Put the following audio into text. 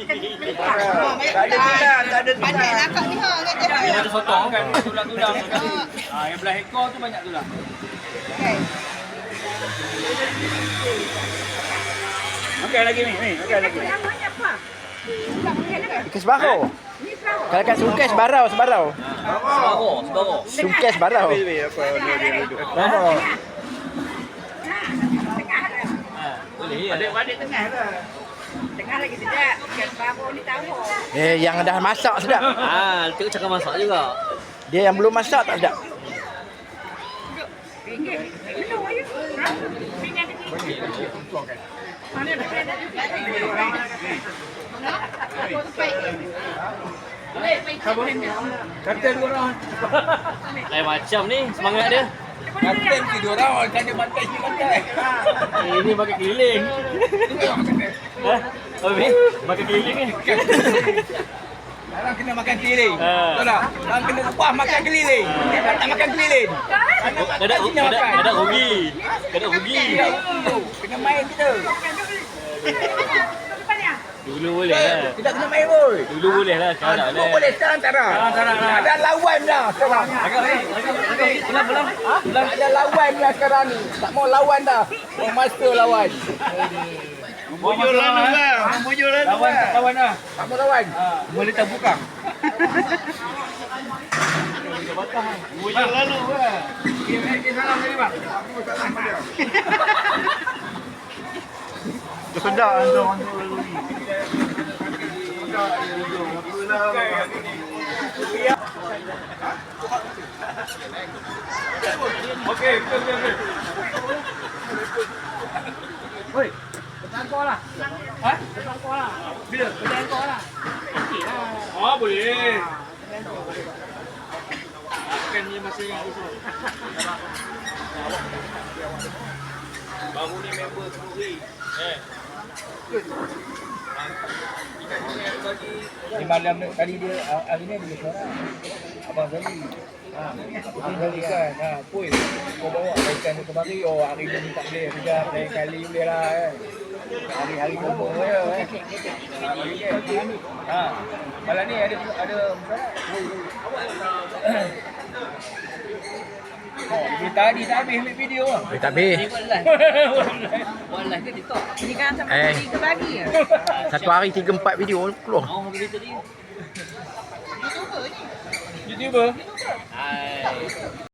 Tak ada tulang, tak ada Pandai tulang. lah kau ni ha kat Dia dia. ada sotong kan tulang-tulang. Ah yang belah ekor tu banyak tulang. Kan. Makan lagi ni, ni, makan lagi. Ikan sebarau. Kalau kat sungkai sebarau, sebarau. Sebarau, sebarau. Wei, wei, apa dia dia duduk. Ha, boleh ya. Adik-adik tengah lah. Eh, yang dah masak sedap. Ah, tengok cakap masak juga. Dia yang belum masak tak sedap. Kata dua orang. Lain macam ni semangat dia. Kapten si dua orang, tanya pantai si pantai. Eh, ini pakai keliling. Ha? Abi, pakai keliling ni. Orang kena makan keliling. Ha. Betul tak? Orang kena upah makan keliling. Tak tak makan keliling. Kena Dah dah sini dah makan. dah rugi. Dah dah rugi. Kena main kita. Dulu boleh lah. Tidak kena main pun. Dulu boleh lah, sekarang tak Dulu boleh. boleh, sekarang tak ada. Sekarang tak ada. Ada lawan dah sekarang. Agak ni, belam belam. Tak ada lawan dah sekarang ni. Tak mau lawan dah. Mau master lawan. Bujur lalu bang. Bujur lalu Lawan tak lawan dah. Tak mau lawan. Boleh tak buka. Bujur lalu bang. salam tadi bang. Sedap tu. Okey, okey, okey. Okey. Oi. Ha? Bila? Oh, boleh. Kan dia masih yang itu. Baru ni member sendiri. Eh. Di malam ni tadi dia ah, hari ni dia seorang. Abang Zali. Ha, Abang Zali kan. Ha, puy. Kau bawa ikan tu kemari. Oh, hari ni tak boleh kerja. Lain kali boleh lah kan. Hari-hari nombor je kan. Ha, dia. Ha. Malam ni ada ada Oh, dia tadi tak habis ambil video ah. Eh, tak habis. Buat live. Buat live ke TikTok? Ni kan sampai Eh. tiga pagi ya. Satu hari tiga empat video keluar. Oh, habis tadi. YouTuber. Hai.